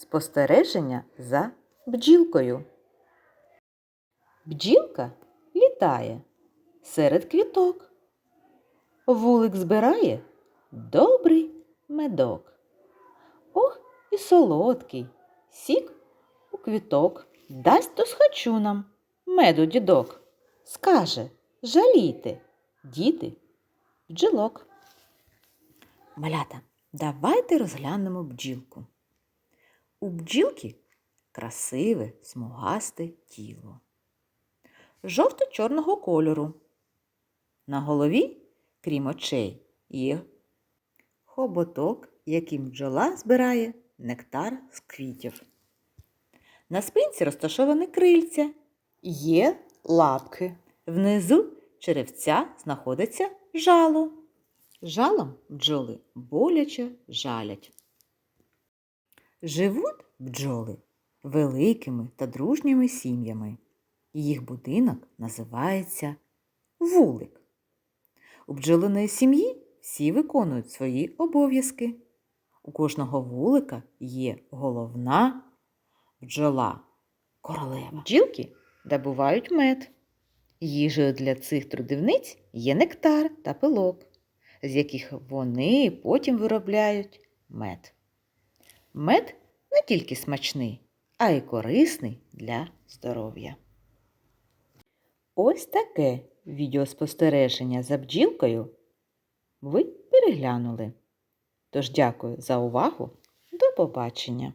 Спостереження за бджілкою. Бджілка літає серед квіток. Вулик збирає добрий медок. Ох, і солодкий сік у квіток. Дасть то схочу нам меду дідок. Скаже, жалійте, діти, бджілок. Малята, давайте розглянемо бджілку. У бджілки красиве смугасте тіло. Жовто-чорного кольору. На голові, крім очей, є хоботок, яким бджола збирає нектар з квітів. На спинці розташовані крильця, є лапки. Внизу черевця знаходиться жало. Жалом бджоли боляче жалять. Живуть бджоли великими та дружніми сім'ями. Їх будинок називається вулик. У бджолиної сім'ї всі виконують свої обов'язки. У кожного вулика є головна бджола королева. Бджілки добувають мед. Їжею для цих трудівниць є нектар та пилок, з яких вони потім виробляють мед. Мед не тільки смачний, а й корисний для здоров'я. Ось таке відеоспостереження за бджілкою ви переглянули. Тож дякую за увагу. До побачення!